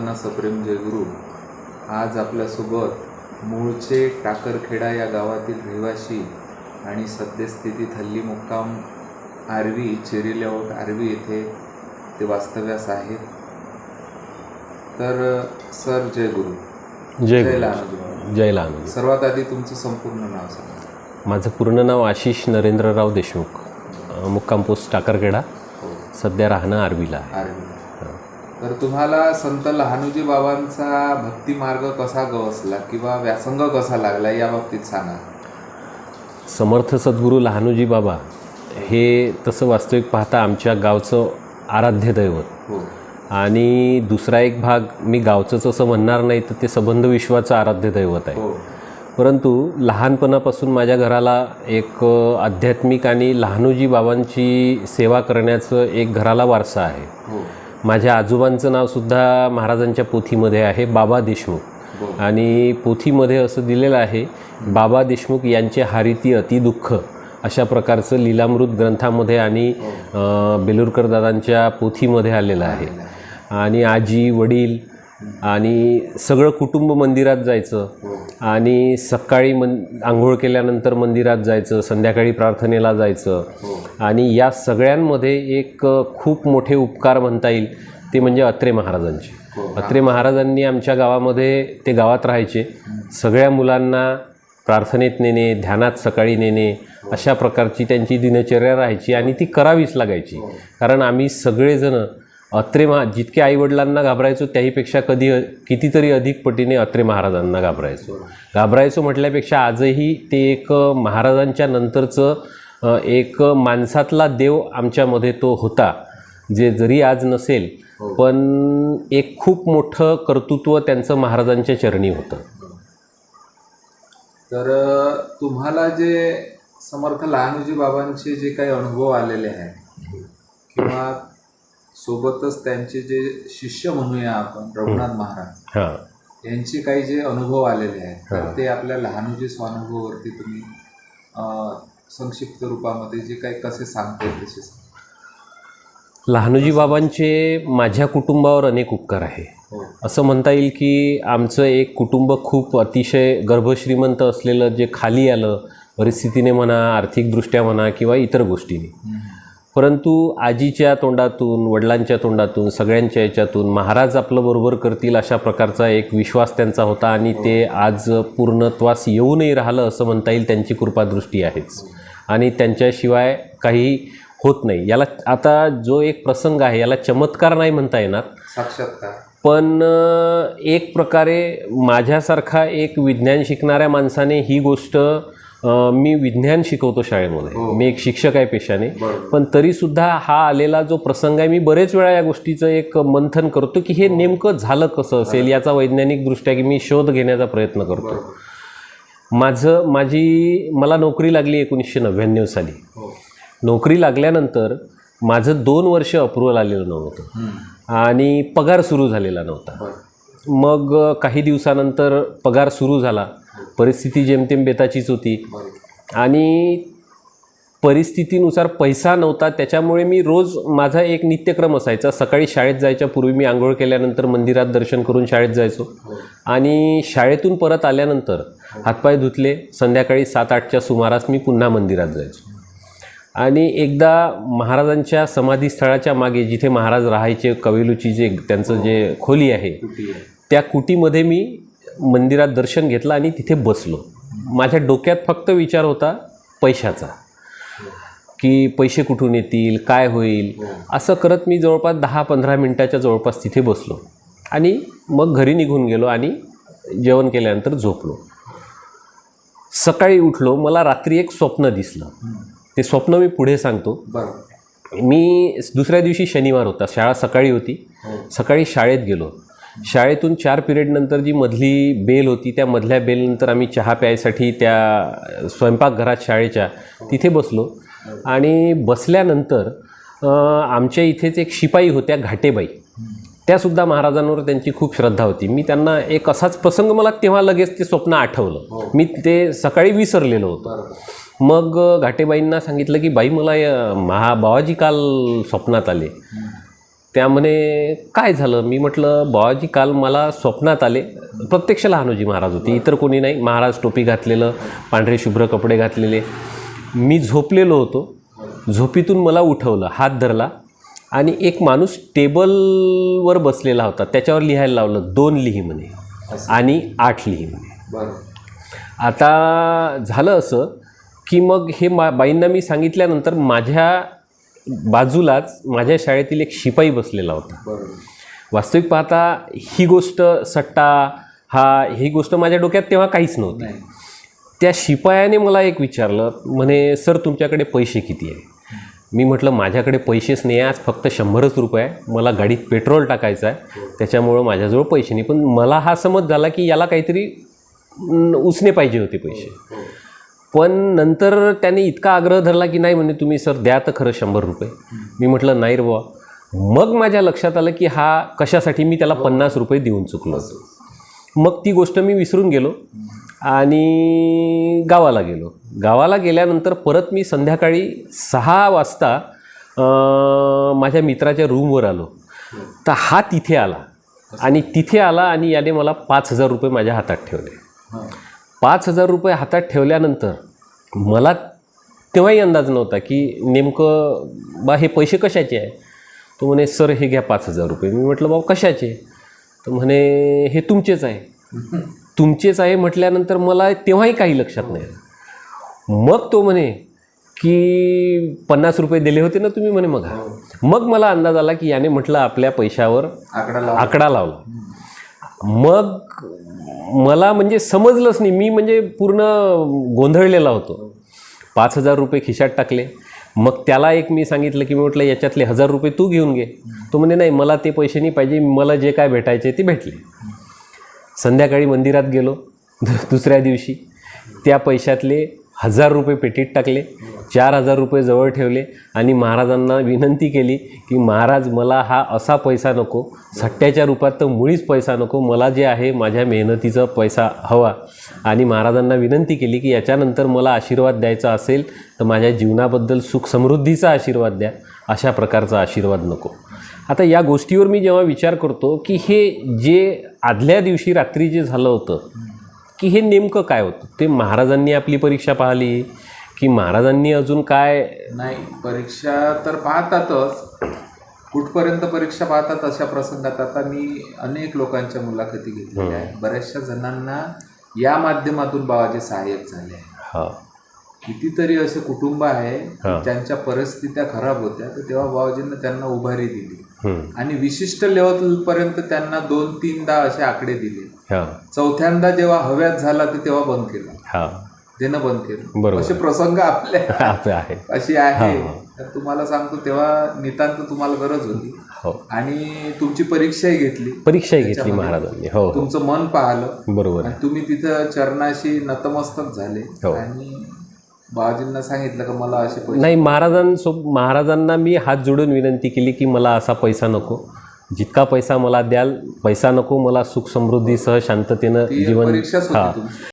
सर्वांना सप्रेम जयगुरु आज आपल्यासोबत मूळचे टाकरखेडा या गावातील रहिवासी आणि सद्यस्थितीत हल्ली मुक्काम आरवी चेरी लेआउट आरवी येथे ते वास्तव्यास आहेत. तर सर जयगुरु जय जय गुरु. लहानोजी. जय लहान सर्वात आधी तुमचं संपूर्ण नाव सांगा. माझं पूर्ण नाव आशिष नरेंद्रराव देशमुख मुक्काम पोस्ट टाकरखेडा. हो. सध्या राहणं आर्वीला. आरवी. तर तुम्हाला संत लहानोजी बाबांचा भक्ती मार्ग कसा गवसला किंवा व्यासंग कसा लागला या बाबतीत सांगा. समर्थ सद्गुरू लहानोजी बाबा हे तसं वास्तविक पाहता आमच्या गावचं आराध्य दैवत. हो. आणि दुसरा एक भाग मी गावचंच असं म्हणणार नाही तर ते संबंध विश्वाचं आराध्य दैवत आहे. हो. परंतु लहानपणापासून माझ्या घराला एक आध्यात्मिक आणि लहानोजी बाबांची सेवा करण्याचं एक घराला वारसा आहे. हो. माझ्या आजोबांचं नावसुद्धा महाराजांच्या पोथीमध्ये आहे बाबा देशमुख. हो आणि पोथीमध्ये असं दिलेलं आहे बाबा देशमुख यांचे हारिती अतिदुःख अशा प्रकारचं लीलामृत ग्रंथामध्ये आणि अ, बेलुरकर दादांच्या पोथीमध्ये आलेलं आहे. आणि आजी वडील आणि सगळं कुटुंब मंदिरात जायचं. हो. आणि सकाळी मन आंघोळ केल्यानंतर मंदिरात जायचं संध्याकाळी प्रार्थनेला जायचं. हो. आणि या सगळ्यांमध्ये एक खूप मोठे उपकार म्हणता येईल ते म्हणजे अत्रे महाराजांचे. हो अत्रे महाराजांनी आमच्या गावामध्ये ते गावात राहायचे. सगळ्या मुलांना प्रार्थनेत नेणे ध्यानात सकाळी नेणे अशा प्रकारची त्यांची दिनचर्या राहायची आणि ती करावीच लागायची. कारण आम्ही सगळेजण अत्रे महा जितके आईवडिलांना घाबरायचो त्याहीपेक्षा कधी कितीतरी अधिक पटीने अत्रे महाराजांना घाबरायचो. घाबरायचो म्हटल्यापेक्षा आजही ते एक महाराजांच्या नंतरचं एक माणसातला देव आमच्यामध्ये तो होता जे जरी आज नसेल पण एक खूप मोठं कर्तृत्व त्यांचं महाराजांच्या चरणी होतं. तर तुम्हाला जे समर्थ लहानोजी बाबांचे जे काही अनुभव आलेले आहेत किंवा सोबतच त्यांचे जे शिष्य म्हणूया आपण रघुनाथ महाराज हां. यांचे काही जे अनुभव आलेले आहेत तर ते आपल्या लहानोजी स्वानुभवावरती तुम्ही संक्षिप्त रूपामध्ये जे काही कसे सांगता येईल तसे. लहानोजी बाबांचे माझ्या कुटुंबावर अनेक उपकार आहे. हो. असं म्हणता येईल की आमचं एक कुटुंब खूप अतिशय गर्भश्रीमंत असलेलं जे खाली आलं परिस्थितीने म्हणा आर्थिकदृष्ट्या म्हणा किंवा इतर गोष्टीने. परंतु आजीच्या तोंडातून वडिलांच्या तोंडातून सगळ्यांच्या याच्यातून महाराज आपलं बरोबर करतील अशा प्रकारचा एक विश्वास त्यांचा होता आणि ते आज पूर्णत्वास येऊनही राहिलं असं म्हणता येईल त्यांची कृपादृष्टी आहेच. आणि त्यांच्याशिवाय काही होत नाही. याला आता जो एक प्रसंग आहे याला चमत्कार नाही म्हणता येणार. साक्षात्कार. पण एक प्रकारे माझ्यासारखा एक विज्ञान शिकणाऱ्या माणसाने ही गोष्ट मी विज्ञान शिकवतो शाळेमध्ये. मी एक शिक्षक आहे पेशाने. पण तरीसुद्धा हा आलेला जो प्रसंग आहे मी बरेच वेळा या गोष्टीचं एक मंथन करतो की हे नेमकं झालं कसं असेल याचा वैज्ञानिकदृष्ट्या की मी शोध घेण्याचा प्रयत्न करतो. माझं माझी मला नोकरी लागली एकोणीसशे नव्याण्णव साली. हो. नोकरी लागल्यानंतर माझं दोन वर्ष अप्रुव्हल आलेलं नव्हतं. आणि पगार सुरू झालेला नव्हता. मग काही दिवसानंतर पगार सुरू झाला. परिस्थिती जेमतेम बेताचीच होती. आणि परिस्थितीनुसार पैसा नव्हता त्याच्यामुळे मी रोज माझा एक नित्यक्रम असायचा. सकाळी शाळेत जायच्या पूर्वी मी आंघोळ केल्यानंतर मंदिरात दर्शन करून शाळेत जायचो. हो. आणि शाळेतून परत आल्यानंतर हातपाय धुतले. संध्याकाळी सात आठच्या सुमारास मी पुन्हा मंदिरात जायचो. आणि एकदा महाराजांच्या समाधीस्थळाच्या मागे जिथे महाराज राहायचे कवेलूची जे त्यांचं जे खोली आहे. त्या कुटीमध्ये मी मंदिरात दर्शन घेतलं आणि तिथे बसलो. माझ्या डोक्यात फक्त विचार होता पैशाचा. की पैसे कुठून येतील काय होईल? असं करत मी जवळपास दहा पंधरा मिनटाच्या जवळपास तिथे बसलो. आणि मग घरी निघून गेलो आणि जेवण केल्यानंतर झोपलो. सकाळी उठलो मला रात्री एक स्वप्न दिसलं. ते स्वप्न मी पुढे सांगतो. मी दुसऱ्या दिवशी शनिवार होता शाळा सकाळी होती. हो. सकाळी शाळेत गेलो. शाळेतून चार पिरियडनंतर जी मधली बेल होती त्या मधल्या बेलनंतर आम्ही चहा प्यायसाठी त्या स्वयंपाकघरात शाळेच्या तिथे बसलो. आणि बसल्यानंतर आमच्या इथेच एक शिपाई होत्या घाटेबाई. त्यासुद्धा महाराजांवर त्यांची खूप श्रद्धा होती. मी त्यांना एक असाच प्रसंग मला तेव्हा लगेच ते स्वप्न आठवलं. मी ते सकाळी विसरलेलो होतो. मग घाटेबाईंना सांगितलं की बाई मला या महा बाबाजी काल स्वप्नात आले. त्या म्हणे काय झालं? मी म्हटलं बाबाजी काल मला स्वप्नात आले. प्रत्यक्ष लहानोजी महाराज होते. इतर कोणी नाही. महाराज टोपी घातलेलं पांढरे शुभ्र कपडे घातलेले. मी झोपलेलो होतो. झोपीतून मला उठवलं हात धरला. आणि एक माणूस टेबलवर बसलेला होता. त्याच्यावर लिहायला लावलं दोन लिही म्हणे. आणि आठ लिही म्हणे. बरोबर आता झालं असं की मग हे मा बाईंना मी सांगितल्यानंतर माझ्या बाजूलाच माझ्या शाळेतील एक शिपाई बसलेला होता. वास्तविक पाहता ही गोष्ट सट्टा हा ही गोष्ट माझ्या डोक्यात तेव्हा काहीच नव्हती. त्या शिपायाने मला एक विचारलं म्हणे सर तुमच्याकडे पैसे किती आहे मी म्हटलं माझ्याकडे पैसेच नाही आज फक्त शंभरच रुपये आहे मला गाडीत पेट्रोल टाकायचं आहे. त्याच्यामुळं माझ्याजवळ पैसे नाही. पण मला हा समज झाला की याला काहीतरी उसने पाहिजे होते पैसे. हो. पण नंतर त्याने इतका आग्रह धरला की नाही म्हणे तुम्ही सर द्या तर खरं शंभर रुपये. मी म्हटलं नाही रे बुवा. मग माझ्या लक्षात आलं की हा कशासाठी मी त्याला पन्नास रुपये देऊन चुकलो मग ती गोष्ट मी विसरून गेलो आणि गावाला गेलो. गावाला गेल्यानंतर परत मी संध्याकाळी सहा वाजता माझ्या मित्राच्या रूमवर आलो. तर हा तिथे आला आणि तिथे आला आणि याने मला पाच हजार रुपये माझ्या हातात ठेवले. पाच हजार रुपये हातात ठेवल्यानंतर मला तेव्हाही अंदाज नव्हता की नेमकं बा हे पैसे कशाचे आहे? तो म्हणे सर हे घ्या पाच हजार रुपये. मी म्हटलं बाबा कशाचे? तर म्हणे हे तुमचेच आहे. तुमचेच आहे म्हटल्यानंतर मला तेव्हाही काही लक्षात नाही मग तो म्हणे की पन्नास रुपये दिले होते ना तुम्ही? म्हणे मग मग मला अंदाज आला की याने म्हटलं आपल्या पैशावर आकडा लावला. मग मला म्हणजे समजलंच नाही. मी म्हणजे पूर्ण गोंधळलेला होतो. पाच हजार रुपये खिशात टाकले. मग त्याला एक मी सांगितलं की मी म्हटलं याच्यातले हजार रुपये तू घेऊन घे. तो म्हणे नाही मला ते पैसे नाही पाहिजे. मला जे काय भेटायचे ते भेटले. संध्याकाळी मंदिरात गेलो. दुसऱ्या दिवशी त्या पैशातले हजार रुपये पेटीत टाकले चार हजार रुपये जवळ ठेवले आणि महाराजांना विनंती केली की महाराज मला हा असा पैसा नको सट्ट्याच्या रूपात तर मुळीच पैसा नको मला जे आहे माझ्या मेहनतीचा पैसा हवा. आणि महाराजांना विनंती केली की याच्यानंतर मला आशीर्वाद द्यायचा असेल तर माझ्या जीवनाबद्दल सुख समृद्धीचा आशीर्वाद द्या अशा प्रकारचा आशीर्वाद नको. आता या गोष्टीवर मी जेव्हा विचार करतो की हे जे आदल्या दिवशी रात्री जे झालं होतं की हे नेमकं काय होतं? ते महाराजांनी आपली परीक्षा पाहिली? की महाराजांनी अजून काय नाही परीक्षा तर पाहतातच. कुठपर्यंत परीक्षा पाहतात अशा प्रसंगात आता मी अनेक लोकांच्या मुलाखती घेतलेल्या आहेत. बऱ्याचशा जणांना या माध्यमातून बाबाचे सहाय्यक झाले आहे कितीतरी असे कुटुंब आहे. त्यांच्या परिस्थित्या खराब होत्या तर तेव्हा बाबाजींना त्यांना उभारी दिली. आणि विशिष्ट लेवल पर्यंत त्यांना दोन तीनदा असे आकडे दिले. हा. चौथ्यांदा जेव्हा हव्यात झाला ते तेव्हा बंद केलं. हा. देणं बंद केलं. बरोबर. असे प्रसंग आपल्या अशी आहे. तर तुम्हाला सांगतो तेव्हा नितांत तुम्हाला गरज होती. हो. आणि तुमची परीक्षाही घेतली. परीक्षाही घेतली महाराजांनी. हो हो. तुमचं मन पाहिलं. बरोबर. तुम्ही तिथं चरणाशी नतमस्तक झाले. हो. आणि बाबाजींना सांगितलं का मला असे पैसे? नाही महाराजांसो महाराजांना मी हात जोडून विनंती केली की मला असा पैसा नको. जितका पैसा मला द्याल पैसा नको मला सुख समृद्धीसह शांततेनं ती जीवन परीक्षाच हा. तुमची.